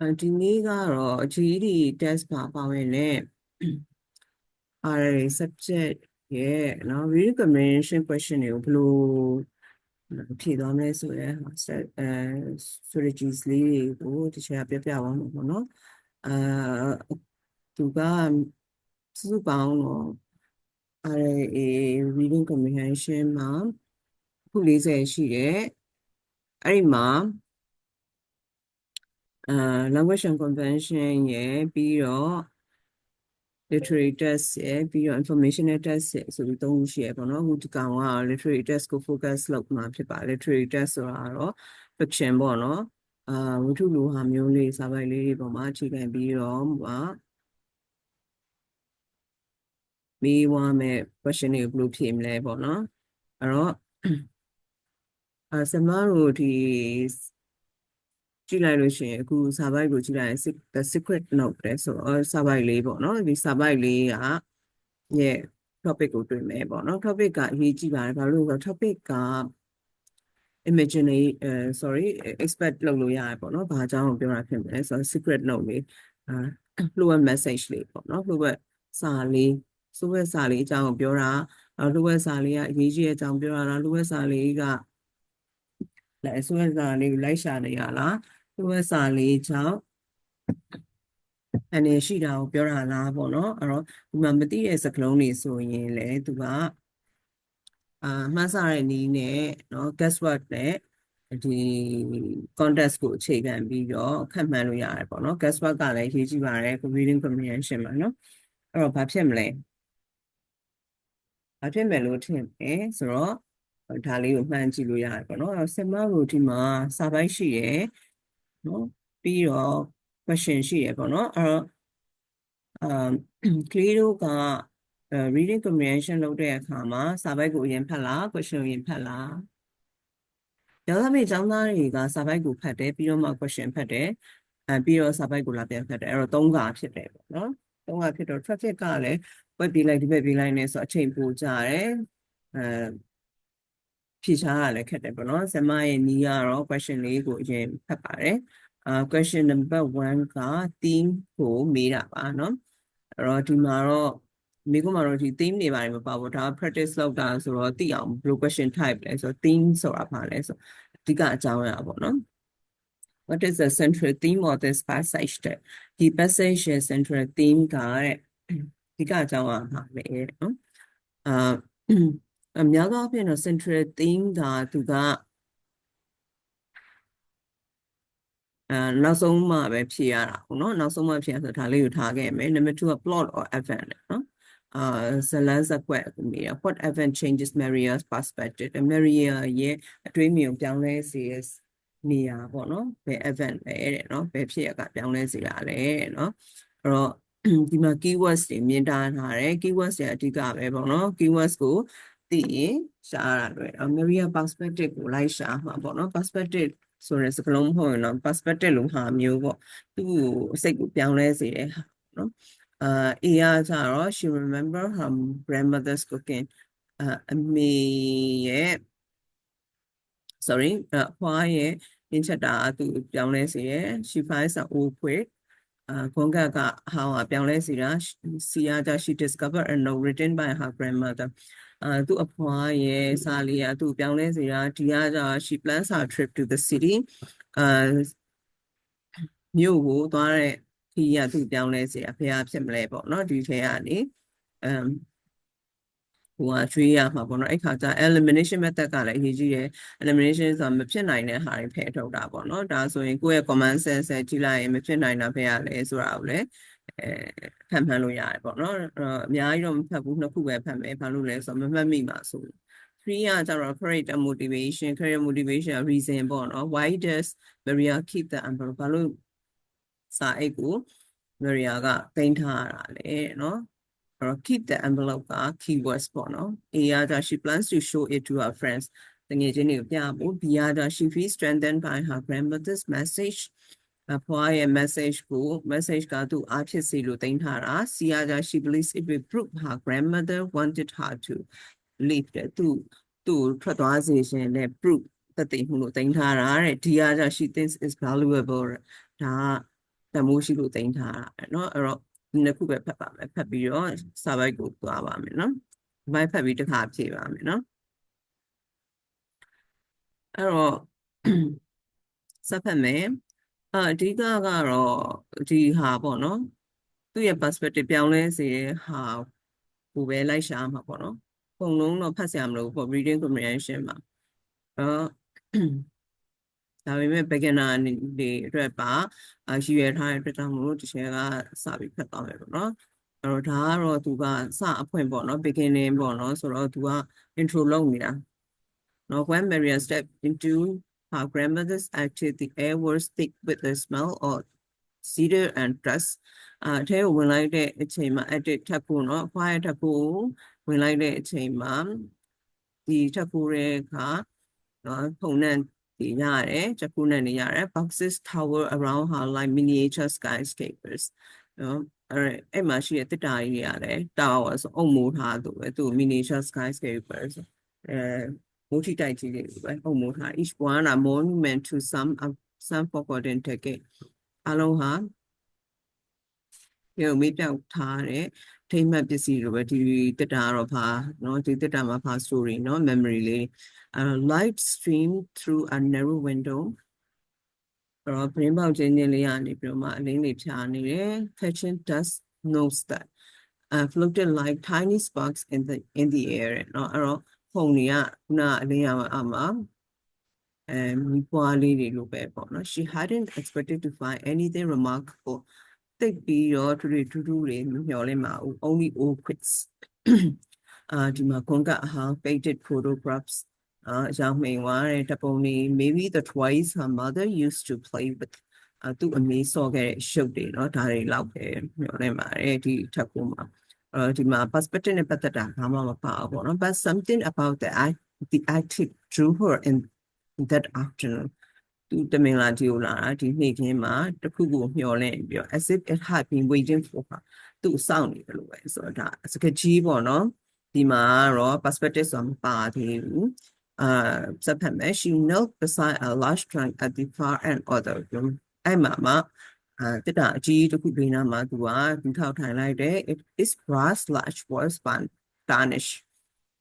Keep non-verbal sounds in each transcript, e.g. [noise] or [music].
အဲဒီနေ့ကတော့ GED test မှာပါဝင်တဲ့ RA subject ရဲ့နော် reading comprehension question တွေကိုဘယ်လိုဖြေသွားမလဲဆိုရဲအဲ strategies လေးတွေကိုတခြားပြပြပါမယ်ပေါ့နော်အဲသူကစုစုပေါင်းတော့ RA reading comprehension မှာခု40ရှိတယ်အဲ့ဒီမှာ အာ language and convention ရယ်ပြီးတော့ literary test ရယ်ပြီးတော့ informational test ရယ်ဆိုပြီးသုံးခုရှိရယ်ပေါ့နော်အခုဒီကောင်က literary test ကို focus လုပ်မှာဖြစ်ပါ literary test ဆိုတာကတော့ fiction ပေါ့နော်အာဝတ္ထုလိုဟာမျိုးလေးစာပိုက်လေးတွေပေါ်မှာအခြေခံပြီးတော့ဟာမေးဝါမဲ့ question တွေကိုဘယ်လိုဖြေမလဲပေါ့နော်အဲ့တော့အဲဆမတို့ဒီ ကြည့်လိုက်လို့ရှိရင်အခုစာပိုက်ကိုကြည့်လိုက်ရင် the secret note တဲ့ဆိုတော့စာပိုက်လေးပေါ့နော်ဒီစာပိုက်လေးကရဲ့ topic ကိုတွေ့မယ်ပေါ့နော် topic ကအရေးကြီးပါတယ်ဘာလို့လဲဆိုတော့ topic က imaginary အဲ sorry expect လုပ်လို့ရတယ်ပေါ့နော်ဘာအကြောင်းကိုပြောတာဖြစ်မလဲဆိုတော့ secret note လေးအာလှုပ်ဝက် message လေးပေါ့နော်လှုပ်ဝက်စာလေးလှုပ်ဝက်စာလေးအကြောင်းကိုပြောတာလှုပ်ဝက်စာလေးကအရေးကြီးတဲ့အကြောင်းပြောတာလားလှုပ်ဝက်စာလေးက လက်အစွဲစာလေးကိုလိုက်ရှာနေရလားသူ့ဝက်စာလေးကြောင့်အနေရှိတာကိုပြောတာလားပေါ့နော်အဲ့တော့ဒီမှာမသိတဲ့စကားလုံးတွေဆိုရင်လေသူကအာမှတ်စာတဲ့နည်းနဲ့နော် guess what နဲ့ဒီ contest ကိုအခြေခံပြီးတော့ခန့်မှန်းလို့ရတယ်ပေါ့နော် guess what ကလည်းရေးကြည့်ပါတယ် reading comprehension မှာနော်အဲ့တော့ဘာဖြစ်မလဲဘာဖြစ်မယ်လို့ထင်လဲဆိုတော့ ဒါလေးကိုမှန်းကြည့်လို့ရတယ်ပေါ့နော်အဲ့တော့ sigma rho မှာစာပိုင်းရှိရယ်နော်ပြီးတော့ question ရှိရယ်ပေါ့နော်အဲ့တော့အမ်ကလေးတို့က reading comprehension လုပ်တဲ့အခါမှာစာပိုက်ကိုအရင်ဖတ်လား question ကိုအရင်ဖတ်လားကျောင်းသားမိကျောင်းသားတွေကစာပိုက်ကိုဖတ်တယ်ပြီးတော့မှ question ဖတ်တယ်အဲပြီးတော့စာပိုက်ကိုလာပြန်ဖတ်တယ်အဲ့တော့၃ခါဖြစ်တယ်ပေါ့နော်၃ခါဖြစ်တော့ traffic ကလည်းဝက်ပြေးလိုက်ဒီဘက်ပြေးလိုက်နေဆိုအချိန်ပိုကြာတယ်အဲ ဖြေရှားရလည်းခက်တယ်ပေါ့နော်ဆမရဲ့နီးကတော့ question လေးကိုအရင်ဖတ်ပါတယ်အာ question number 1က theme ကိုမေးတာပါเนาะအဲ့တော့ဒီမှာတော့မိကုမှာတော့ဒီ theme တွေပါတယ်မပါဘူးဒါ practice လုပ်တာဆိုတော့သိအောင်ဘယ်လို question type လဲဆိုတော့ theme ဆိုတာပါလဲဆိုအဓိကအကြောင်းအရာပေါ့နော် What is the central theme of this passage တဲ့ဒီ passage ရဲ့ central theme ကတဲ့အဓိကအကြောင်းအရာပါပဲနော်အာ အများသောအားဖြင့်တော့ central theme ကသူကအဲနောက်ဆုံးမှပဲဖြေရတာပေါ့နော်နောက်ဆုံးမှဖြေရဆိုဒါလေးကိုထားခဲ့မယ် number 2က plot or event နော်အာဇလန်းဇက်ကွက်ကိုမေးရ what event changes Maria's perspective Maria ရဲ့အတွေးမြင်ပြောင်းလဲစေနေရပေါ့နော်ဘယ် event လဲတဲ့နော်ဘယ်ဖြစ်ရကပြောင်းလဲစေရလဲနော်အဲ့တော့ဒီမှာ keywords တွေမြင်ထားထားတယ် keywords တွေအဓိကပဲပေါ့နော် keywords ကို သိရင်ရှားရတာတွေ့ Maria perspective ကိုလိုက်ရှာမှာပေါ့နော် perspective ဆိုတဲ့စကားလုံးမဟုတ်ရင်တော့ perspective လို့ဟာမျိုးပေါ့သူ့ကိုစိတ်ကိုပြောင်းလဲစေတဲ့ဟာနော်အာ A ကကြတော့ she remember her grandmother's cooking အာအမေရဲ့ sorry အဖွားရဲ့ရင်းချက်တာသူပြောင်းလဲစေတယ် she finds an old quick အာခွန်ကကဟောင်းကပြောင်းလဲစီတာစီယာကြ she discovered a note written by her grandmother အာသူ့အဖွားရဲ့စာလေးကသူ့ပြောင်းလဲစီတာဒီကကြ she plans her trip to the city အာမြို့ကိုသွားတဲ့ခီးကသူ့ပြောင်းလဲစီတာဖះဖြစ်မလဲပေါ့နော်ဒီထဲကနေအမ်ဟိုကကျွေးရမှာပေါ့နော်အဲ့ခါကျ elimination method ကလည်းအရေးကြီးတယ် elimination ဆိုတာမဖြစ်နိုင်တဲ့ဟာတွေဖယ်ထုတ်တာပေါ့နော်ဒါဆိုရင်ကိုယ့်ရဲ့ common sense နဲ့ကြည့်လိုက်ရင်မဖြစ်နိုင်တာဖယ်ရလဲဆိုတာကိုလည်း အဲဖတ်မှန်းလို့ရတယ်ပေါ့နော်အများကြီးတော့မဖတ်ဘူးနှစ်ခုပဲဖတ်မယ်ဘာလို့လဲဆိုတော့မမှတ်မိပါဆိုလို့3ကကျတော့ character motivation career motivation reason ပေါ့နော် why does Maria keep the umbrella ဘာလို့စာအိတ်ကို Maria ကတင်ထားရတာလဲနော်အဲ့တော့ keep the envelope က keywords ပေါ့နော် A ကကျ she plans to show it to her friends. တငယ်ချင်းတွေကိုပြဖို့ B ကကျ she feels strengthened by her grandmother's message. အဖွားရဲ့ message ကို message ကသူအားဖြစ်စေလို့တင်ထားတာ C ကကြ she believes it will prove her grandmother wanted her to leave တဲ့သူသူထွက်သွားစေခြင်းနဲ့ proof တသိမှုလို့တင်ထားတာတဲ့ D ကကြ she thinks is valuable ဒါ တမိုးရှိလို့တင်ထားတာเนาะအဲ့တော့ဒီနှစ်ခုပဲဖတ်ပါမယ်ဖတ်ပြီးတော့စာပိုက်ကိုသွားပါမယ်เนาะဒီဘက်ဖတ်ပြီးတစ်ခါဖြည့်ပါမယ်เนาะအဲ့တော့စက်ဖတ်မယ် အအဓိကကတော့ဒီဟာပေါ့နော်သူ့ရဲ့ perspective ပြောင်းလဲစေတဲ့ဟာကိုပဲလိုက်ရှာမှာပေါ့နော်ပုံလုံးတော့ဖတ်ဆရာမလို့ပေါ့ reading comprehension မှာအဲ့ဒါပေမဲ့ beginner အနေတွေအတွက်ပါအရည်ရွယ်ထားတဲ့အတွက်ကြောင့်မလို့ဒီချက်ကစပြီးဖတ်သွားမယ်ပေါ့နော်အဲ့တော့ဒါကတော့သူကစအဖွင့်ပေါ့နော် beginning ပေါ့နော်ဆိုတော့သူက intro လုပ်နေတာ Now, when Maria stepped into her grandmother's attic, the air was thick with the smell of cedar and dust. အဲအဲကိုဝင်လိုက်တဲ့အချိန်မှာ attic ထပ်ဖို့နော်အဖွားရထပ်ဖို့ဝင်လိုက်တဲ့အချိန်မှာဒီထပ်ဖို့ရဲ့အခါနော်ဖုန်နဲ့ဒီရတယ်ချက်ကူနဲ့နေရတယ် boxes tower around her like miniature skyscrapers နော်အဲ့အဲ့မှာရှိတဲ့တစ်တာကြီးတွေရတယ် tower ဆိုအုံမိုးထားသူပဲသူ miniature skyscrapers အဲ မိုးထိတိုက်ကြီးတွေပဲအုံမိုးထား each one a monument to some of some forgotten decade အလုံးဟာဒီမေးပြောက်ထားတဲ့ထိမ့်မှတ်ပစ္စည်းလိုပဲဒီတက်တာတော့ဖာနော်ဒီတက်တာမှာဖာ story နော် memory လေး uh, light stream through a narrow window အဲ့တော့ brain ပေါက်ခြင်းချင်းလေးကနေပြီးတော့မှအလင်းတွေဖြာနေတယ် catching dust knows that uh, floated like tiny sparks in the in the air เนาะအဲ့တော့ ဖုန်တွေကခုနအလင်းရမှာအမှာအဲမိပွားလေးတွေလိုပဲပေါ့နော် she hadn't expected to find anything remarkable တိတ်ပြီးတော့ထူထူထူထူတွေမမျှော်လင့်ပါဘူး only old quits အာဒီမှာကွန်ကအဟာ painted photographs အာအကြောင်းမိန်သွားတဲ့တပုံလေး maybe the toys her mother used to play with အသူအမေစောခဲ့တဲ့ရုပ်တွေเนาะဒါတွေလောက်ပဲမျှော်လင့်ပါတယ်ဒီထပ်ဖို့မှာ အဲဒီမှာ perspective နဲ့ပတ်သက်တာဘာမှမပါဘူးပေါ့နော် but something about the act the active drew her in that afternoon သူတမင်လာဒီကိုလာတာဒီနေ့ခင်းမှာတခုခုမျှော်လင့်ပြီးတော့ as if it had been waiting for her သူ့စောင့်နေတယ်လို့ပဲဆိုတော့ဒါစကကြီးပေါ့နော်ဒီမှာတော့ perspective ဆိုတာမပါသေးဘူး uh စက်ဖက်မယ် she knelt beside a large trunk at the far end of the room အဲ့မှာမှ အာတက်တာအကြီးတစ်ခုဘေးနားမှာသူကသူထောက်ထိုင်လိုက်တယ် it is brass large was ban tarnish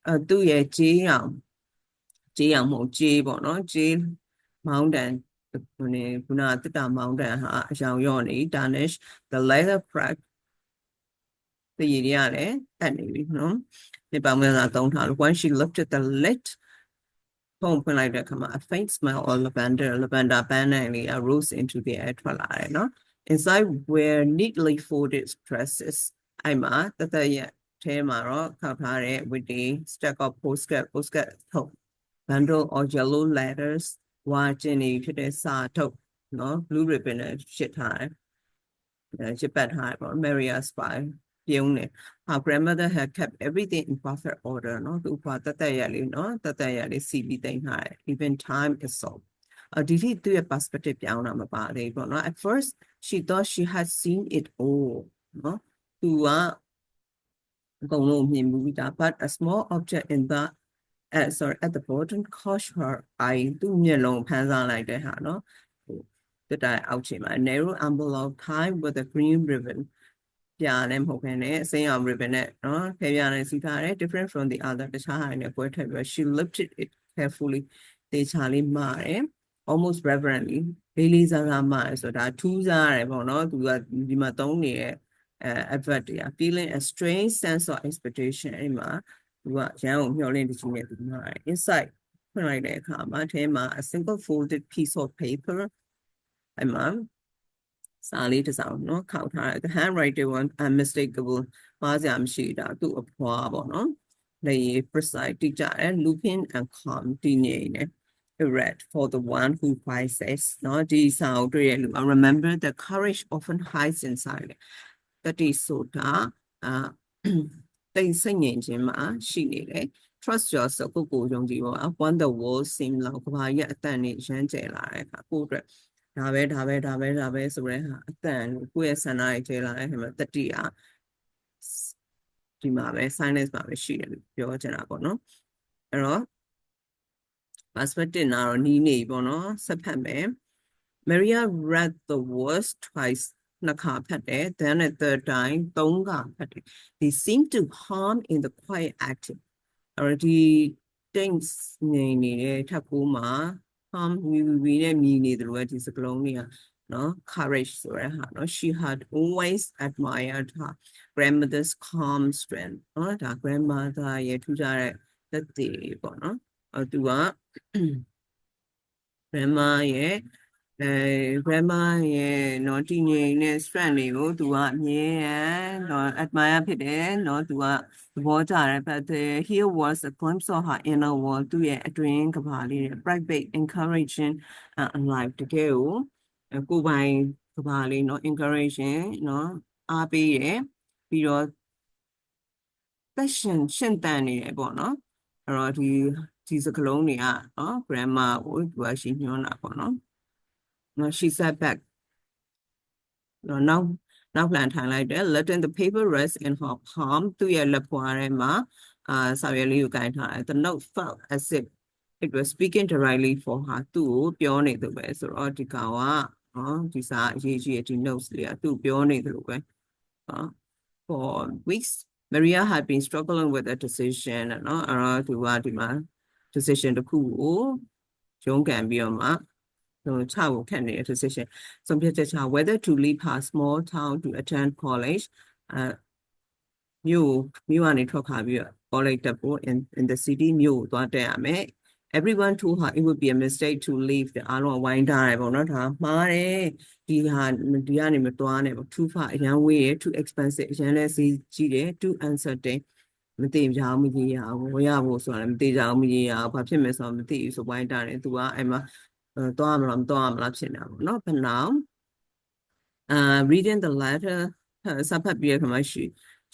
အဲသူ့ရဲ့ကြေးအောင်ကြေးအောင်မဟုတ်ကြေးပေါ့နော်ကြေး mountain ဟိုနေခုနကတက်တာ mountain ဟာအရောင်ရော့နေ tarnish the leather crack တည်ရရတယ်တက်နေပြီနော်ဒီပောင်မဲ့သာသုံးထားလို့ when she lifted the lid ဖုံဖွင့်လိုက်တဲ့အခါမှာ a faint smell of lavender lavender ပန်းနဲ့လေး arose into the air ထွက်လာတယ်နော် inside were neatly folded dresses အဲ့မှာတသက်ရဲ့ထဲမှာတော့ခောက်ထားတဲ့ with the stack of postcard postcard ထုတ် bundle of yellow letters ဝါကျင်နေဖြစ်တဲ့စာထုတ်နော် blue ribbon နဲ့ရှစ်ထားတယ်အဲရှစ်ပတ်ထားတယ်ပေါ့ Maria spy our grandmother had kept everything in perfect order နော်သူကတတရလေးနော်တတရလေးစီပြီးတင်ထားတယ် even time is so. a perspective ပြောင်းတာမပါသေးဘူးပေါ့နော် at first she thought she had seen it all နော်သူကအကုန်လုံးမြင်မှုတာ but a small object in the, at sorry at the bottom caught her eye. သူ့မျက်လုံးဖန်ဆားလိုက်တဲ့ဟာနော်တတရအောက်ခြေမှာ narrow envelope tied with a green ribbon ပြာလည်းမဟုတ်ဘဲနဲ့အစိမ်းအောင် ribbon နဲ့နော်ဖဲပြာနဲ့စီထားတယ် different from the other တခြားဟာတွေနဲ့ကွဲထက်ပြီး she lifted it carefully တေချာလေးမှာတယ် almost reverently လေးလေးစားစားမှာတယ်ဆိုတာထူးစားရတယ်ပေါ့နော်သူကဒီမှာသုံးနေတဲ့အဲ advert တွေက feeling a strange sense of expectation အဲ့မှာသူကရန်ကိုမျှော်လင့်တကြီးနဲ့သူမှာတယ် inside ဖွင့်လိုက်တဲ့အခါမှာအဲမှာ a single folded piece of paper အဲ့မှာ စာလေးတစ်စောင်เนาะခောက်ထားတယ် the handwriting one unmistakable ပါစရာမရှိတာသူ့အဖွာပေါ့နော်လေ precise တိကျတယ် looking and calm တည်ငြိမ်တယ် read for the one who prices เนาะဒီစာအုပ်တွေ့ရလို့ remember the courage often hides inside တတိဆိုတာအာတိတ်စိတ်ငြိမ်ခြင်းမှာရှိနေတယ် trust yourself ကိုကိုယုံကြည်ပါ when the world seem လောက်ကဘာရဲ့အတန်နဲ့ရမ်းကျဲလာတဲ့အခါကိုယ့်အတွက် ဒါပဲဒါပဲဒါပဲဒါပဲဆိုတဲ့ဟာအတန်ကိုယ့်ရဲ့ဆန္ဒတွေထဲလာတဲ့ခါမှာတတိအားဒီမှာပဲ silence မှာပဲရှိတယ်လို့ပြောချင်တာပေါ့နော်အဲ့တော့ perspective နာတော့နီးနေပေါ့နော်ဆက်ဖတ်မယ် Maria read the words twice နှစ်ခါဖတ်တယ် then a third time သုံးခါဖတ်တယ် they seem to harm in the quiet active အဲ့တော့ဒီ tense နေနေတဲ့ထပ်ကိုမှာ harm ဝီဝီနဲ့မြည်နေတယ်လို့ဒီစကလုံးတွေကနော် courage ဆိုရဟာနော် she had always admired her grandmother's calm strength နော်ဒါ grandmother ရဲ့ထူးခြားတဲ့သက်သေပေါ့နော်အဲ့သူက [clears throat] grandma ရဲ့ အဲ grandma ရဲ့နော်တည်ငြိမ်တဲ့ strength တွေကိုသူကအမြဲတမ်းနော် admire ဖြစ်တယ်နော်သူကသဘောကျတယ် but the- here was a glimpse of her inner world သူ့ရဲ့အတွင်းကဘာလေးတွေ private encouraging uh, alive တကယ်ကိုအဲကိုယ်ပိုင်ကဘာလေးနော် encouraging နော်အားပေးရယ်ပြီးတော့သက်ရှင်ရှင်တန်နေတယ်ပေါ့နော်အဲ့တော့ဒီဒီစကလုံးတွေကနော် grandma ကိုသူကရှိညွှန်းတာပေါ့နော် နော် she sat back နော်နောက်နောက်ပြန်ထိုင်လိုက်တယ် letting the paper rest in her palm သူ့ရဲ့လက်ဖွာထဲမှာအာစာရွက်လေးကိုကင်ထားတယ် the note felt as if it was speaking directly for her သူ့ကိုပြောနေသူပဲဆိုတော့ဒီကောင်ကနော်ဒီစာအရေးကြီးတဲ့ဒီ notes လေးကသူ့ကိုပြောနေတယ်လို့ပဲနော် for weeks Maria had been struggling with a decision နော်အဲ့တော့သူကဒီမှာ decision တစ်ခုကိုရုန်းကန်ပြီးတော့မှဟို ချဖို့ခက်နေတဲ့ decision ဆုံးဖြတ်ချက်ချ whether to leave her small town to attend college အဲမြို့မြို့ကနေထွက်ခါပြီးတော့ college တက်ဖို့ in in the city မြို့ကိုသွားတက်ရမယ် everyone told her it would be a mistake to leave တဲ့အားလုံးကဝိုင်းထားတယ်ပေါ့နော်ဒါမှားတယ်ဒီဟာဒီကနေမသွားနဲ့ပေါ့ too far အရန်ဝေးတယ် too expensive အရန်လည်းဈေးကြီးတယ် too uncertain မသိကြအောင်မကြီးရအောင်ဝရဖို့ဆိုတာလည်းမသိကြအောင်မကြီးရအောင်ဘာဖြစ်မယ်ဆိုတော့မသိဘူးဆိုဝိုင်းထားတယ်သူကအဲ့မှာအဲ သွားမလားမသွားမလားဖြစ်နေတာပေါ့နော် but now uh reading the letter စဖတ်ပြီးရခမရှိ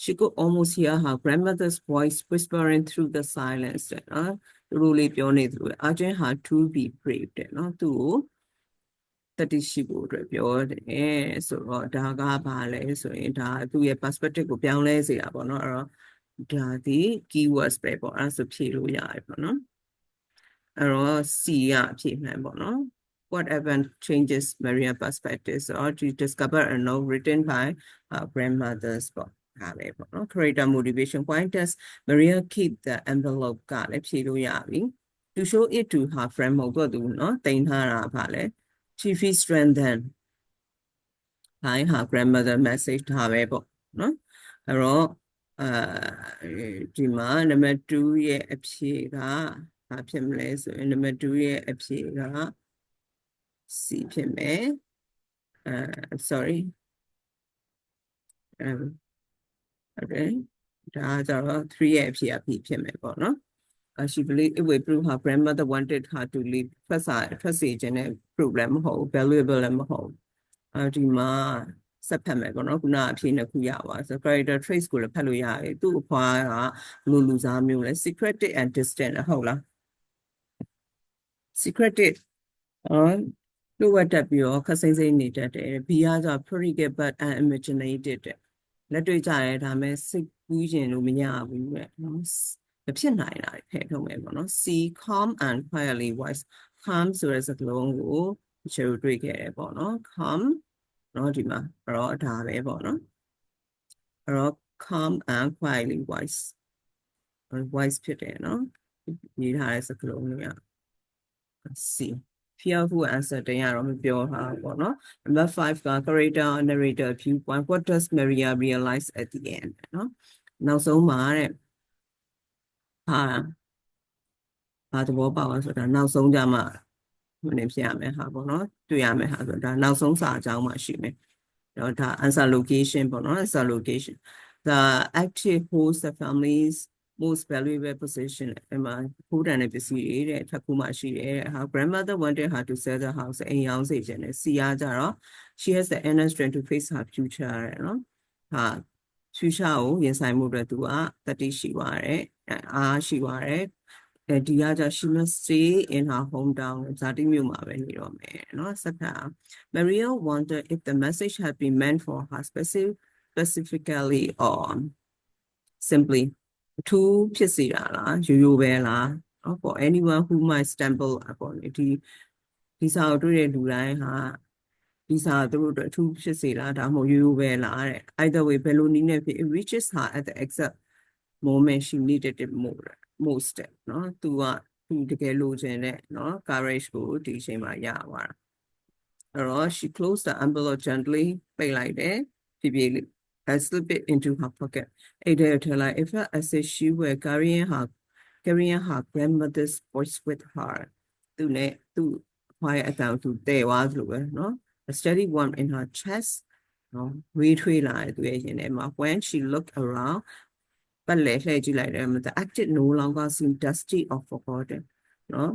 she could almost hear her grandmother's voice whispering through the silence တဲ့နော်သူတို့လေးပြောနေသူ urgent her to be brave တဲ့နော်သူ့ကိုတတိရှိဖို့အတွက်ပြောတယ်ဆိုတော့ဒါကဘာလဲဆိုရင်ဒါသူ့ရဲ့ perspective ကိုပြောင်းလဲစေတာပေါ့နော်အဲ့တော့ဒါဒီ keywords ပဲပေါ့အဲ့ဒါဆိုဖြည့်လို့ရတယ်ပေါ့နော် အဲ့တော့ C ကအဖြစ်မှန်ပေါ့နော် what event changes Maria perspectives or to discover a note written by her grandmother's ပေါ့ထားပဲပေါ့နော် creator motivation point test Maria keep the envelope ကလည်းဖြည့်လို့ရပြီ to show it to her friend မဟုတ်တော့သူနော်တင်ထားတာပါလေ she feel strengthened by her grandmother message ထားပဲပေါ့နော်အဲ့တော့အဲဒီမှာ number 2ရဲ့အဖြေက ဘာဖြစ်မလဲဆိုရင်နံပါတ်2ရဲ့အဖြေက C ဖြစ်မယ်အဲ sorry um okay ဒါကြတော့3ရဲ့အဖြေက B ဖြစ်မယ်ပေါ့နော် uh, she believed it would prove her grandmother wanted her to leave ထွက်စာထွက်စီခြင်းနဲ့ problem မဟုတ်ဘူး valuable လည်းမဟုတ်ဘူးအဲဒီမှာဆက်ဖတ်မယ်ပေါ့နော်ခုနအဖြေနှစ်ခုရပါဆို character traits ကိုလည်းဖတ်လို့ရတယ်သူ့အဖွားကလူလူစားမျိုးလဲ secretive and distant ဟုတ်လား secretive အော်လို့ဝတ်တက်ပြီးတော့ခစိမ့်စိမ့်နေတတ်တယ် B ကဆို predicate but unimaginative တဲ့လက်တွေ့ကြရဲဒါမဲ့စိတ်ကူးခြင်းလို့မရဘူးတဲ့နော်မဖြစ်နိုင်တာဖဲထုတ်မယ်ပေါ့နော် C calm and quietly wise calm ဆိုတဲ့စကားလုံးကိုချေတွေ့ခဲ့တယ်ပေါ့နော် calm နော်ဒီမှာအဲ့တော့ဒါပဲပေါ့နော်အဲ့တော့ calm and quietly wise wise ဖြစ်တယ်နော်ရေးထားတဲ့စကားလုံးတွေက C fearful answer တင်ရတော့မပြောတာပေါ့နော် number 5က character narrator viewpoint what does Maria realize at the end နော်နောက်ဆုံးမှာတဲ့ဟာဘာသဘောပေါက်လဲဆိုတာနောက်ဆုံးကြမှာမနေဖြစ်ရမယ်ဟာပေါ့နော်တွေ့ရမယ်ဟာဆိုဒါနောက်ဆုံးစာအကြောင်းမှရှိမယ်တော့ဒါ answer location ပေါ့နော် answer location the active host the families most valuable position အမှဖိုးတန်တဲ့ပစ္စည်းတွေတဲ့ထပ်ခုမှရှိတယ်တဲ့ဟာ grandmother wanted her to sell the house အိမ်ရောင်းစေချင်တယ်စီအားကြတော့ she has the inner strength to face her future တဲ့နော်ဟာ future ကိုရင်ဆိုင်မှုအတွက်သူကတတိရှိပါတယ်အားရှိပါတယ်အဲဒီကကြ she must stay in her hometown ဇာတိမြို့မှာပဲနေတော့မယ်เนาะဆက်ဖတ်အောင် Maria wondered if the message had been meant for her specific specifically or simply အထူးဖြစ်စေတာလားရိုးရိုးပဲလားเนาะ for anyone who might stumble upon it ဒီဒီစာကိုတွေ့တဲ့လူတိုင်းဟာ ဒီစာသူတို့အတွက်အထူးဖြစ်စေလားဒါမှမဟုတ်ရိုးရိုးပဲလားတဲ့ either way ဘယ်လိုနည်းနဲ့ဖြစ် it reaches her at the exact moment she needed it more most တဲ့နော်သူကသူတကယ်လိုချင်တဲ့နော် courage ကိုဒီအချိန်မှာရသွားတာအဲ့တော့ she closed the envelope gently ပိတ်လိုက်တယ်ဖြည်းဖြည်းလေး and slip it into her pocket အဲ့ဒါထည့်လိုက် it felt as if she were carrying her carrying her grandmother's voice with her သူနဲ့သူ့ဖွားရဲ့အတန်သူတည်သွားသလိုပဲနော် a steady warmth in her chest နော်ဝေးထွေးလာတဲ့သူရဲ့ရင်ထဲမှာ when she looked around ပတ်လဲလှည့်ကြည့်လိုက်တယ် the active no longer seemed dusty or forgotten နော်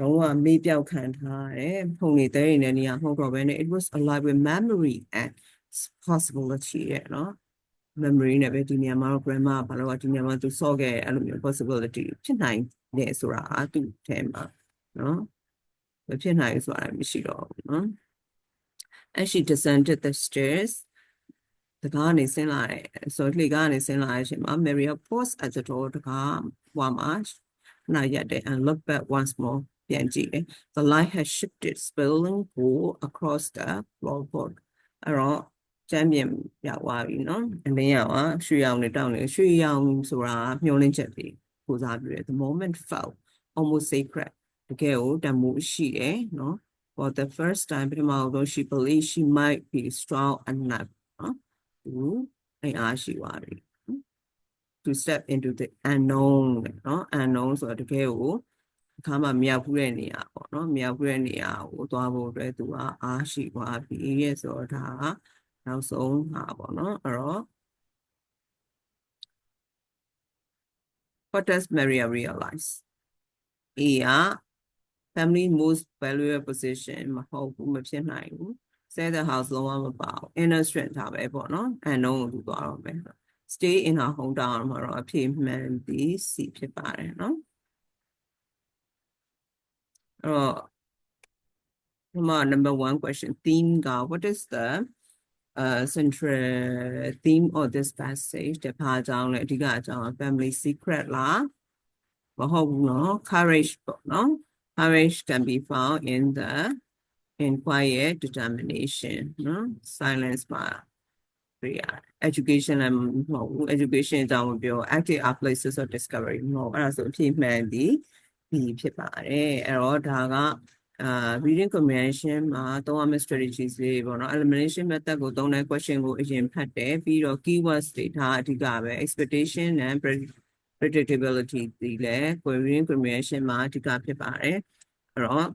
လုံးဝမေ့ပြောက်ခံထားတယ်ဖုန်နေတဲ့နေတဲ့နေရာမဟုတ်တော့ဘဲနဲ့ it was alive with memory and possibility ရဲ့နော် memory နဲ့ပဲဒီနေရာမှာတော့ grandma ဘာလို့ကဒီနေရာမှာသူစော့ခဲ့အဲ့လိုမျိုး possibility ဖြစ်နိုင်တယ်ဆိုတာအတူထဲမှာနော်မဖြစ်နိုင်ဘူးဆိုတာမရှိတော့ဘူးနော် as she descended the stairs တကားနေဆင်းလာတယ်ဆိုလှေကားနေဆင်းလာတဲ့အချိန်မှာ Maria paused at the door တကားဝါမှာနာရက်တယ် and looked back once more ပြန်ကြည့်တယ် the light had shifted spilling gold across the floorboard အဲ့တော့ ကျမ်းပြင်ရောက်သွားပြီနော်အလင်းရောင်ကရွှေရောင်နဲ့တောင်းနေရွှေရောင်ဆိုတာမျောလင်းချက်ပြီးကိုစားပြတယ် the moment felt almost sacred တကယ်ကိုတမိုးရှိတယ်နော် for the first time ပထမဆုံး she believed she might be strong enough နော်သူအင်အားရှိသွားပြီ to step into the unknown နော် unknown ဆိုတော့တကယ်ကိုအခါမှမရောက်ဘူးတဲ့နေရာပေါ့နော်မရောက်ဘူးတဲ့နေရာကိုသွားဖို့အတွက်သူကအားရှိသွားပြီရဲ့ဆိုတော့ဒါက နောက်ဆုံးဟာပေါ့နော်အဲ့တော့ what does Maria realize အေးက family most valuable position မဟုတ်ဘူးမဖြစ်နိုင်ဘူး say the house လုံးဝမပါဘူး inner strength ဒါပဲပေါ့နော် unknown ကိုသူသွားတော့မယ် stay in her hometown မှာတော့အဖြစ်မှန်သည်စီဖြစ်ပါတယ်နော်အဲ့တော့ဒီမှာ number 1 question theme က what is the uh central theme of this passage တပါအကြောင်းလဲအဓိကအကြောင်း family secret လားမဟုတ်ဘူးနော် courage ပေါ့နော် courage can be found in the in quiet determination နော် silence မှာတွေ့ရတယ် education လည်းမဟုတ်ဘူး education အကြောင်းမပြော active are places of discovery မဟုတ်အဲ့ဒါဆိုအဖြစ်မှန်သည်ဒီဖြစ်ပါတယ်အဲ့တော့ဒါက အာ reading comprehension မှာသုံးရမယ့် strategies လေးပေါ့နော် elimination method ကိုသုံးတဲ့ question ကိုအရင်ဖတ်တယ်ပြီးတော့ keywords တွေဒါအဓိကပဲ expectation and predictability ဒီလည်း reading comprehension မှာအဓိကဖြစ်ပါတယ်အဲ့တော့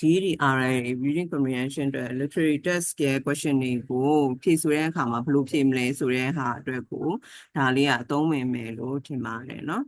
GDRI reading comprehension အတွက် literary test ရဲ့ question တွေကိုဖြည့်ဆိုတဲ့အခါမှာဘယ်လိုဖြည့်မလဲဆိုတဲ့ဟာအတွက်ကိုဒါလေးကအသုံးဝင်မယ်လို့ထင်ပါတယ်เนาะ